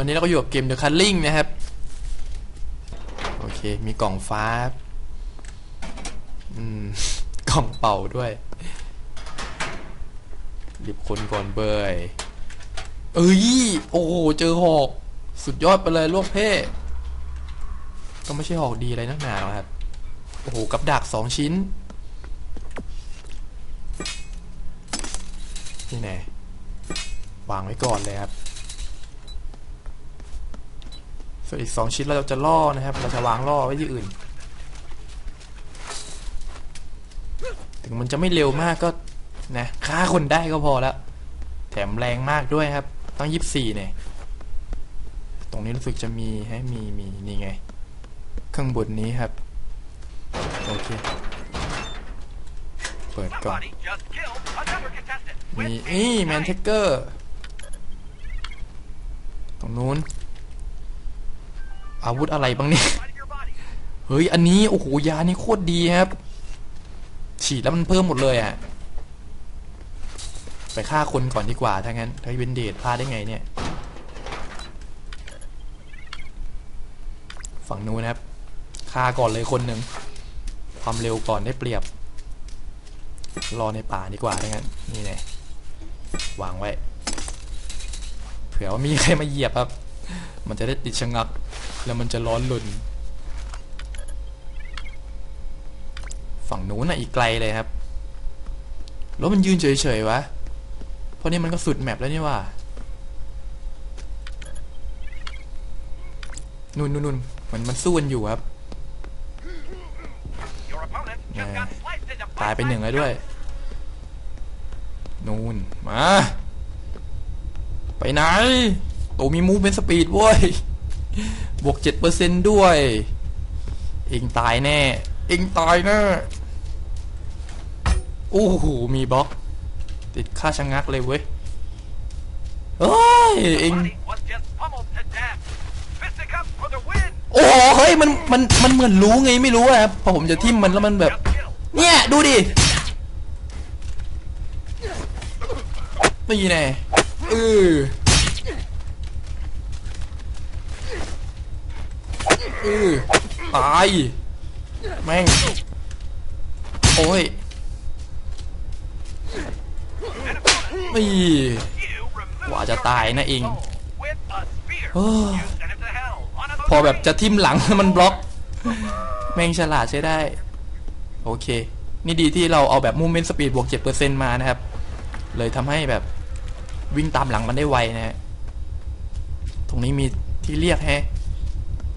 วันนี้เราก็อยู่กับเกม The Culling นะครับ โอเค มีกล่องฟ้า อืม กล่องเป่าด้วยรีบคนก่อนเบยเอ้ย โอ้โห เจอหอก สุดยอดไปเลยลวกเพ่ก็ไม่ใช่หอกดีอะไรนักหนาหรอกครับ โอ้โห กับดักสองชิ้น นี่แน่วางไว้ก่อนเลยครับ ส่วนอีกสองชิ้นเราจะล่อนะครับ เราจะวางล่อไว้ที่อื่น ถึงมันจะไม่เร็วมากก็นะฆ่าคนได้ก็พอแล้ว แถมแรงมากด้วยครับ ตั้งยี่สิบสี่เนี่ย ตรงนี้รู้สึกจะมีให้มีมีนี่ไง ข้างบนนี้ครับ โอเค เปิดก่อนมีนี่แมนเท knife. เกอร์ ตรงนู้น อาวุธอะไรบ้างเนี่ย เฮ้ย อันนี้ โอ้โห ยานี่โคตรดีครับ ฉีดแล้วมันเพิ่มหมดเลยอะ่ะไปฆ่าคนก่อนดีกว่า ถ้างั้นถ้าเวนเดดพลาดได้ไงเนี่ย ฝั่งนู้นนะครับฆ่าก่อนเลยคนหนึ่งความเร็วก่อนได้เปรียบ รอในป่าดีกว่าถ้างั้น นี่ไงวางไว้ เผื่อว่ามีใครมาเหยียบครับ มันจะได้ติดชะงัก แล้วมันจะร้อนลุนฝั่งนู้นน่ะอีกไกลเลยครับแล้วมันยืนเฉยๆวะ เพราะนี่มันก็สุดแมปแล้วนี่ว่านู่นนู่นนู่นมันมันสู้กันอยู่ครับ Your opponent just Yeah. got sliced into ตายไปหนึ่งแล้วด้วย นู่นมา ไปไหน โตมีมูฟเป็นสปีดเว้ย บวกเจ็ดเปอร์เซนด้วย เองตายแน่ เองตายแน่โอ้โหมีบล็อก ติดค่าชะงักเลยเว้ย เฮ้ย เองโอ้โหเฮ้ยมันมันมันเหมือนรู้ไงไม่รู้อะครับพอผมจะทิ่มมันแล้วมันแบบ เนี่ย ดูดินี่แน่เออ เออตาย แม่ง โอ้ยอีกว่าจะตายนะเองอพอแบบจะทิ่มหลังมันบล็อก แม่งฉลาดใช้ได้ โอเค นี่ดีที่เราเอาแบบมูเมนต์สปีดบวก 7%มานะครับ เลยทำให้แบบวิ่งตามหลังมันได้ไวนะฮะ ตรงนี้มีที่เรียกแฮะ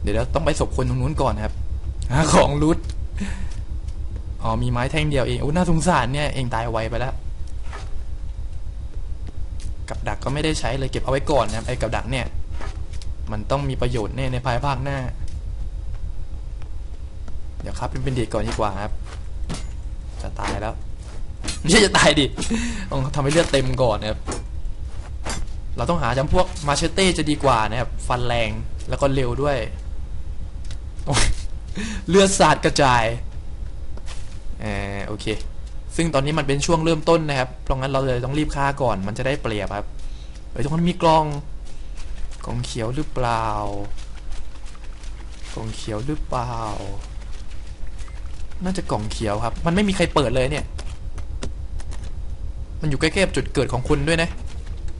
เดี๋ยวเราต้องไปศพคนตรงนู้นก่อนนะครับหาของรุดอ๋อมีไม้แท่งเดียวเองโอ้น่าสงสารเนี่ยเองตายไวไปแล้วกับดักก็ไม่ได้ใช้เลยเก็บเอาไว้ก่อนนะครับไอ้กับดักเนี่ย มันต้องมีประโยชน์แน่ในภายภาคหน้า เดี๋ยวครับเป็นเป็นเด็กก่อนดีกว่าครับ จะตายแล้วไม่ใช่จะตายดิต้องทำให้เลือดเต็มก่อนนะครับเราต้องหาจำพวกมาเชเต้จะดีกว่านะครับ ฟันแรงแล้วก็เร็วด้วยโอ้ย เลือดสาดกระจายเออโอเค ซึ่งตอนนี้มันเป็นช่วงเริ่มต้นนะครับ เพราะงั้นเราเลยต้องรีบฆ่าก่อน มันจะได้เปรียบครับเฮ้ยตรงนั้นมีกล้องกล่องเขียวหรือเปล่ากล่องเขียวหรือเปล่า น่าจะกล่องเขียวครับ มันไม่มีใครเปิดเลยเนี่ย มันอยู่ใกล้ๆจุดเกิดของคุณด้วยนะ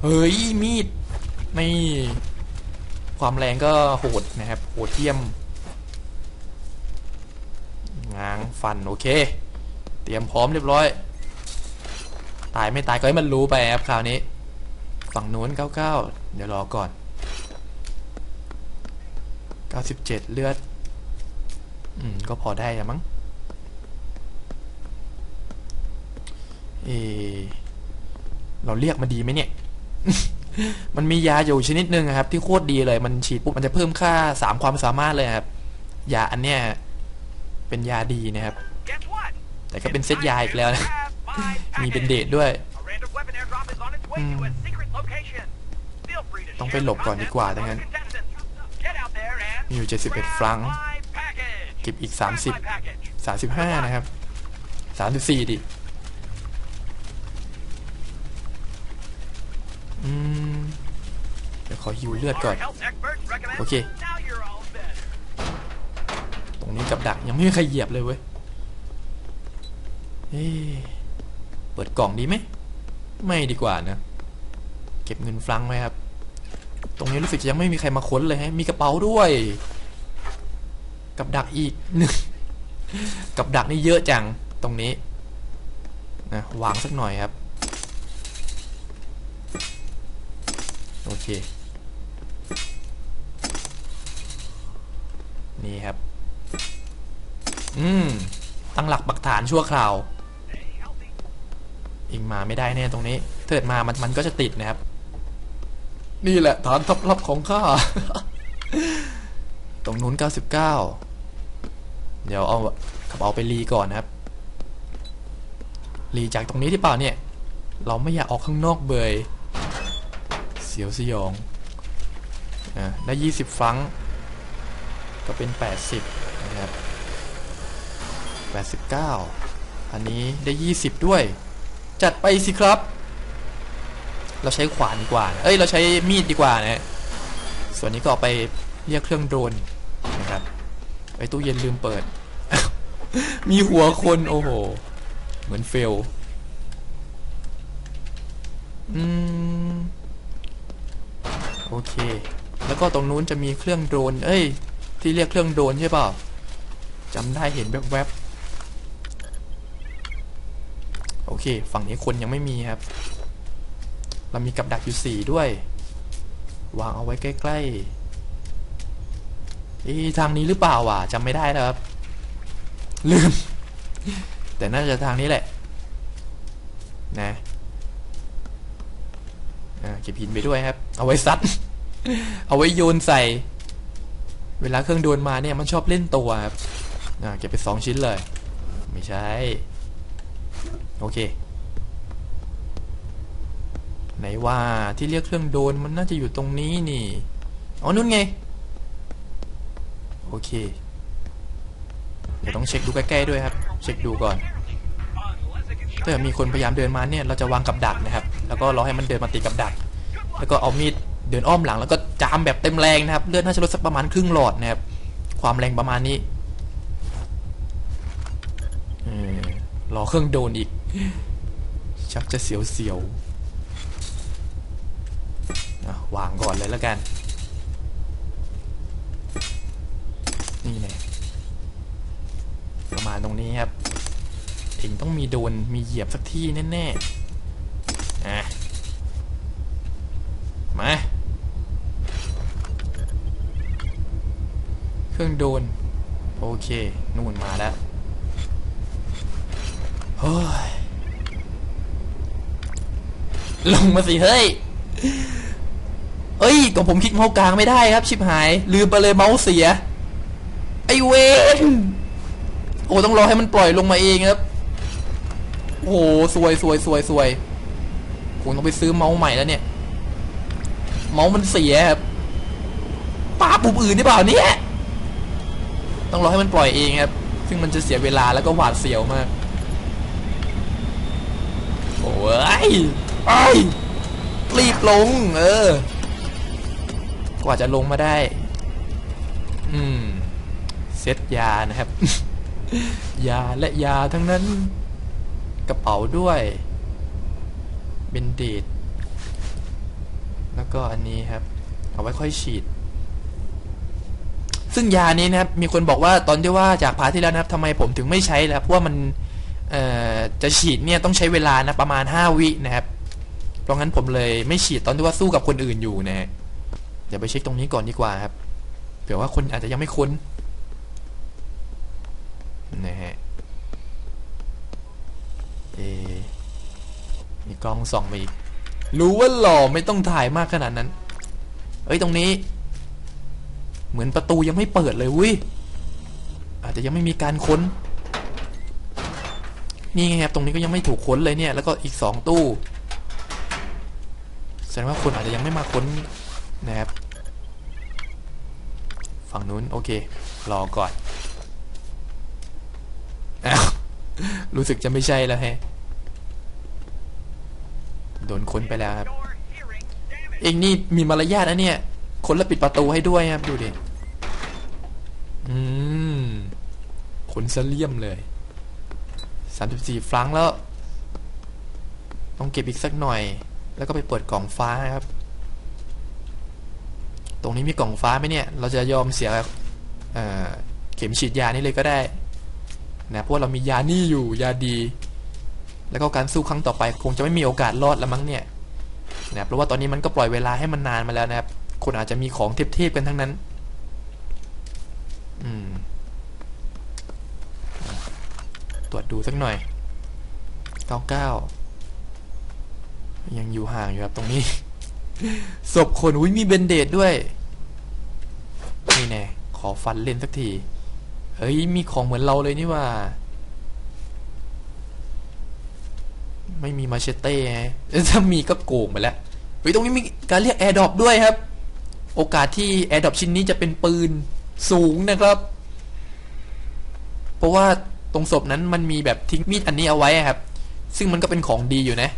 เฮ้ยมีดไม่ความแรงก็โหดนะครับ โหดเที่ยม ง้าง ฟันโอเค เตรียมพร้อมเรียบร้อย ตายไม่ตายก็ให้มันรู้ไปครับคราวนี้ ฝั่งนู้น99เดี๋ยวรอก่อน97เลือด อืม ก็พอได้อะมั้งเออเราเรียกมาดีไหมเนี่ย มันมียาอยู่ชนิดหนึ่งครับ ที่โคตรดีเลย มันฉีดปุ๊บมันจะเพิ่มค่าสามความสามารถเลยครับ ยาอันเนี้ย เป็นยาดีนะครับ Guess what? แต่ก็เป็นเซตยาอีกแล้วนะ Have my มีเป็น package. เดทด้วย A random weapon airdrop is on its way to a secret location. Feel free to ต้อง share ไปหลบ the ก่อนดีกว่า contents ดังนั้น with other contestants. Get out there and มีอยู่ 71 grab ฟรัง my package. เก็บอีก Grab my 30 package. 35 นะครับ 34 ดิอืมเดี๋ยวขอฮิวเลือดก่อน Our health experts recommend. รงนี้กับดักยังไม่มีใครเหยียบเลยเว้ยเอ๊ะเปิดกล่องดีไหม ไม่ดีกว่านะ เก็บเงินฟรังไว้ครับ ตรงนี้รู้สึกยังไม่มีใครมาค้นเลยฮะ มีกระเป๋าด้วย กับดักอีกหนึ่ง กับดักนี่เยอะจัง ตรงนี้ นะ วางสักหน่อยครับ โอเค นี่ครับ อืม ตั้งหลักปักฐานชั่วคราว อิงมาไม่ได้แน่ตรงนี้ถ้าเกิดมามันมันก็จะติดนะครับ นี่แหละฐานทัพลับของข้า ตรงนู้น99 เดี๋ยวเอากระเป๋าไปรีก่อนนะครับ รีจากตรงนี้ที่เปล่าเนี่ย เราไม่อยากออกข้างนอกเบย เสียวสยองอะได้ 20 ฟังก์ก็เป็น 80 นะครับ 89 อันนี้ได้ 20 ด้วย จัดไปสิครับ เราใช้ขวานดีกว่า เอ้ย เราใช้มีดดีกว่านะ ส่วนนี้ก็เอาไปเรียกเครื่องโดรนนะครับไอตู้เย็นลืมเปิด มีหัวคนโอ้โห เหมือนเฟล อืม โอเค แล้วก็ตรงนู้นจะมีเครื่องโดรน เอ้ย ที่เรียกเครื่องโดรนใช่เปล่าจำได้เห็นแวบๆ โอเค ฝั่งนี้คนยังไม่มีครับ เรามีกับดักอยู่สี่ด้วย วางเอาไว้ใกล้ๆอ๊ะทางนี้หรือเปล่าวะจำไม่ได้แล้วครับ ลืม แต่น่าจะทางนี้แหละ นะเก็บหินไปด้วยครับ เอาไว้ซัด เอาไว้โยนใส่ เวลาเครื่องโดนมาเนี่ยมันชอบเล่นตัวครับเก็บไปสองชิ้นเลย ไม่ใช่ โอเค ไหนว่าที่เรียกเครื่องโดนมันน่าจะอยู่ตรงนี้นี่ อ๋อนู่นไง โอเค เดี๋ยวต้องเช็คดูใกล้ๆด้วยครับ เช็คดูก่อนถ้ามีคนพยายามเดินมาเนี่ยเราจะวางกับดักนะครับ แล้วก็รอให้มันเดินมาติดกับดัก แล้วก็เอามีดเดินอ้อมหลังแล้วก็จามแบบเต็มแรงนะครับ เลือดน่าจะลดสักประมาณครึ่งหลอดนะครับ ความแรงประมาณนี้เออ รอเครื่องโดนอีก ชักจะเสียวๆวางก่อนเลยแล้วกัน นี่แน่ประมาณตรงนี้ครับเองต้องมีโดนมีเหยียบสักที่แน่ๆอะมาเครื่องโดน โอเค นู่นมาแล้ว เฮ้ยลงมาสิเฮ้ยเอ้ยก็ผมคลิกเมาส์กลางไม่ได้ครับ ชิบหาย ลืมไปเลยเมาส์เสีย ไอเวนโอ้ต้องรอให้มันปล่อยลงมาเองครับ โอ้โหสวยสวยสวยสวยคงต้องไปซื้อเมาส์ใหม่แล้วเนี่ย เมาส์มันเสียครับป้าปุ่มอื่นหรือเปล่าเนี่ยต้องรอให้มันปล่อยเองครับ ซึ่งมันจะเสียเวลาแล้วก็หวาดเสียวมาก โอ้ยไอ้ยรีบลง เออ กว่าจะลงมาได้ อืม เซตยานะครับ ยาและยาทั้งนั้น กระเป๋าด้วย เบนเดดแล้วก็อันนี้ครับ เอาไว้ค่อยฉีด ซึ่งยานี้นะครับ มีคนบอกว่าตอนที่ว่าจากพาร์ทที่แล้วนะครับทำไมผมถึงไม่ใช้แล้วเพราะว่ามัน เอ่อ จะฉีดเนี่ยต้องใช้เวลานะประมาณ 5 วินะครับ เพราะงั้นผมเลยไม่ฉีดตอนที่ว่าสู้กับคนอื่นอยู่นะฮะเดี๋ยวไปเช็คตรงนี้ก่อนดีกว่าครับเผื่อว่าคนอาจจะยังไม่คุ้นนะฮะเอมีกล้องส่องมาอีกรู้ว่าหล่อไม่ต้องถ่ายมากขนาดนั้น เอ้ยตรงนี้ เหมือนประตูยังไม่เปิดเลยวิอาจจะยังไม่มีการค้น นี่ไงครับตรงนี้ก็ยังไม่ถูกค้นเลยเนี่ยแล้วก็อีกสองตู้แสดงว่าคนอาจจะยังไม่มาค้นนะครับ ฝั่งนู้นโอเค รอก่อนอ้าวรู้สึกจะไม่ใช่แล้วแฮะโดนค้นไปแล้วครับ เองนี่มีมารยาทนะเนี่ย คนละปิดประตูให้ด้วยครับ ดูดิ อืมคนเสเลี่ยมเลย สามสิบสี่ฟรังแล้ว ต้องเก็บอีกสักหน่อย แล้วก็ไปเปิดกล่องฟ้าครับ ตรงนี้มีกล่องฟ้าไหมเนี่ย เราจะยอมเสียเเข็มฉีดยานี่เลยก็ได้นะเพราะว่าเรามียานี่อยู่ยาดี แล้วก็การสู้ครั้งต่อไป คงจะไม่มีโอกาสรอดแล้วมั้งเนี่ยนะเพราะว่าตอนนี้มันก็ปล่อยเวลาให้มันนานมาแล้วนะครับคนอาจจะมีของเทพๆกันทั้งนั้น อืม ตรวจดูสักหน่อย99ยังอยู่ห่างอยู่ครับตรงนี้ ศพคนอุ้ยมีเบนเดดด้วย นี่แน่ขอฟันเล่นสักที เฮ้ย มีของเหมือนเราเลยนี่ว่า ไม่มีมาเชเต้ไงถ้ามีก็โกงไปแล้วเฮ้ยตรงนี้มีการเรียกแอร์ดรอปด้วยครับ โอกาสที่แอร์ดรอปชิ้นนี้จะเป็นปืนสูงนะครับ เพราะว่า ตรงศพนั้นมันมีแบบทิ้งมีดอันนี้เอาไว้ครับ ซึ่งมันก็เป็นของดีอยู่นะ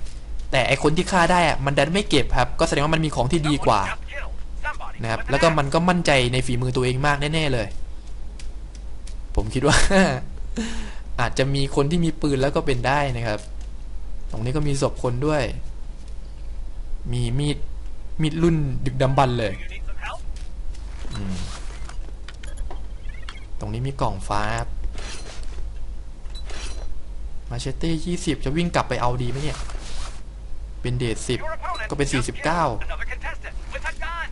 แต่ไอคนที่ฆ่าได้อะมันดันไม่เก็บครับ ก็แสดงว่ามันมีของที่ดีกว่านะครับ แล้วก็มันก็มั่นใจในฝีมือตัวเองมากแน่ๆเลย ผมคิดว่า อาจจะมีคนที่มีปืนแล้วก็เป็นได้นะครับ ตรงนี้ก็มีศพคนด้วย มีมีดมีดรุ่นดึกดำบรรเลยตรงนี้มีกล่องฟ้าครับ มาเชเต้ยี่สิบจะวิ่งกลับไปเอาดีไหมเนี่ย เป็นเดทสิบก็เป็น just 49 killed another contestant with a gun.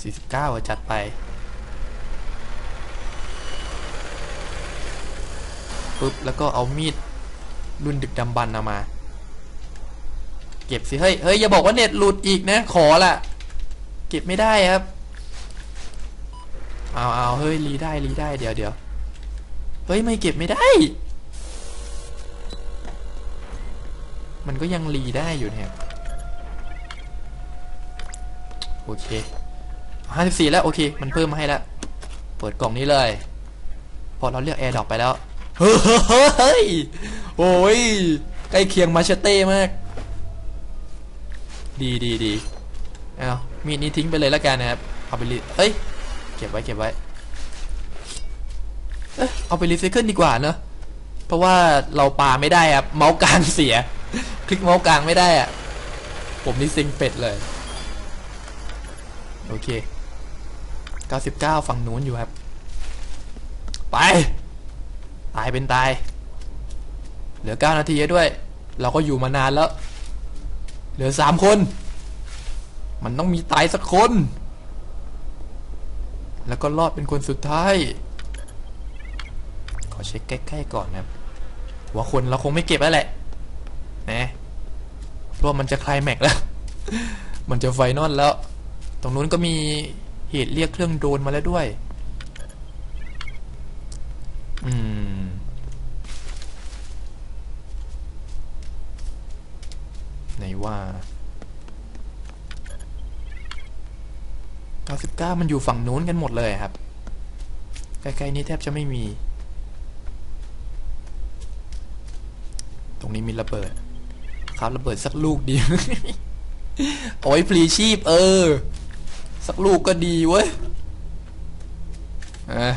สี่สิบเก้าจัดไปปุ๊บแล้วก็เอามีดรุ่นดึกดำบรรเอามา เก็บสิ เฮ้ยเฮ้ยอย่าบอกว่าเน็ตหลุดอีกนะ ขอละเก็บไม่ได้ครับเอาเอาเฮ้ยรีได้รีได้เดี๋ยวเดี๋ยวเฮ้ยไม่เก็บไม่ได้ มันก็ยังรีได้อยู่เนี่ยโอเคห้าสิบสี่แล้ว โอเค มันเพิ่มมาให้แล้ว เปิดกล่องนี้เลย พอเราเลือกแอร์ดอปไปแล้ว เฮ้ย โอ้ย ใกล้เคียงมาเชเต้มาก ดีดีดีเอามีดนี้ทิ้งไปเลยแล้วกันนะครับ เอาไปรีเอ้ย เก็บไว้เก็บไว้ เอ้ยเอาไปรีไซเคิลดีกว่าเนอะ เพราะว่าเราปาไม่ได้ครับ เมาส์กลางเสีย คลิกเมาส์กลางไม่ได้อะผมนี่ซิงเป็ดเลย โอเค 99 ฝั่งนู้นอยู่ครับ ไป ตายเป็นตาย เหลือ 9 นาทีด้วย เราก็อยู่มานานแล้ว เหลือ 3 คน มันต้องมีตายสักคน แล้วก็รอดเป็นคนสุดท้าย ขอเช็คใกล้ ๆ ก่อนนะครับว่าคนเราคงไม่เก็บแล้วแหละนะ เพราะว่ามันจะคลายแม็กแล้ว มันจะไฟนอลแล้ว ตรงนู้นก็มีเหตุเรียกเครื่องโดรนมาแล้วด้วย อืม ไหนว่า99มันอยู่ฝั่งนู้นกันหมดเลยครับ ใกล้ๆนี้แทบจะไม่มี ตรงนี้มีระเบิด ครับระเบิดสักลูกดีโอ้ยพลีชีพ เออ สักลูกก็ดีเว้ยอะ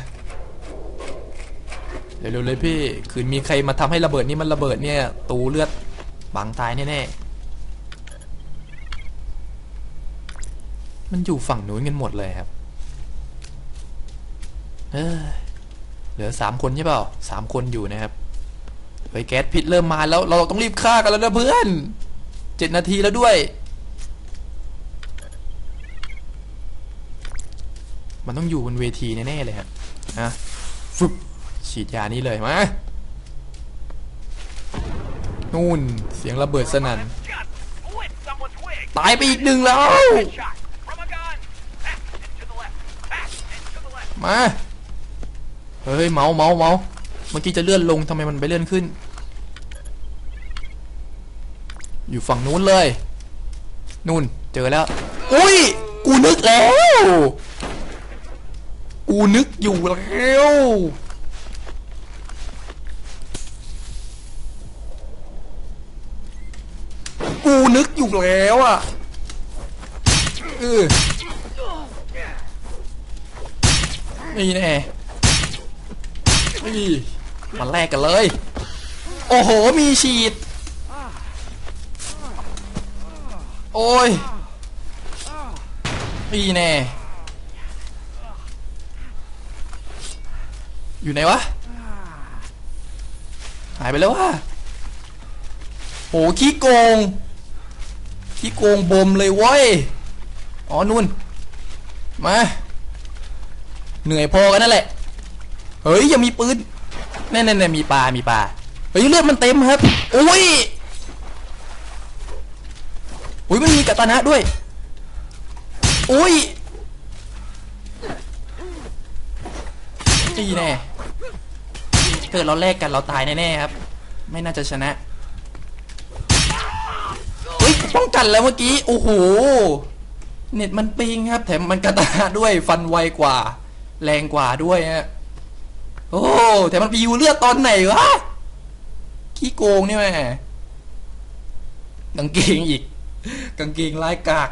เร็วเลยพี่ คืนมีใครมาทำให้ระเบิดนี่มันระเบิดเนี่ย ตูเลือดบางตายแน่ๆ มันอยู่ฝั่งนู้นกันหมดเลยครับ เออเหลือสามคนใช่เปล่าสามคนอยู่นะครับ เฮ้ยแก๊สพิษเริ่มมาแล้วเราต้องรีบฆ่ากันแล้วนะเพื่อนเจ็ดนาทีแล้วด้วย มันต้องอยู่บนเวทีแน่ๆเลยครับนะฟึบฉีดยานี้เลยมานู่นเสียงระเบิดสนั่นตายไปอีกหนึ่งแล้ว มา เฮ้ย เมาเมาเมา เมื่อกี้จะเลื่อนลงทำไมมันไปเลื่อนขึ้น อยู่ฝั่งนู้นเลย นู่นเจอแล้ว อุ้ย กูนึกแล้ว กูนึกอยู่แล้วกูนึกอยู่แล้วอะเออนี่แน่นี่ มาแลกกันเลย โอ้โห มีฉีด โอ้ยนี่แน่ อยู่ไหนวะ หายไปแล้ววะโหขี้โกง ขี้โกงบมเลยเว้ย อ๋อนู่น มา เหนื่อยพอกันนั่นแหละ เฮ้ยยังมีปืน แน่ๆมีปลา มีปลา เฮ้ยเลือดมันเต็มครับ อุ้ย อุ้ยมันมีกาตานะด้วย อุ้ยนี่แน่เกิดเราแลกกันเราตายแน่ๆครับ ไม่น่าจะชนะ เฮ้ยป้องกันแล้วเมื่อกี้ โอ้โห เน็ตมันปิงครับ แถมมันกระตาด้วย ฟันไวกว่า แรงกว่าด้วยฮะ โอ้แต่มันไปยูเลือดตอนไหนวะขี้โกงนี่แม่กางเกงอีก กางเกงลายกาก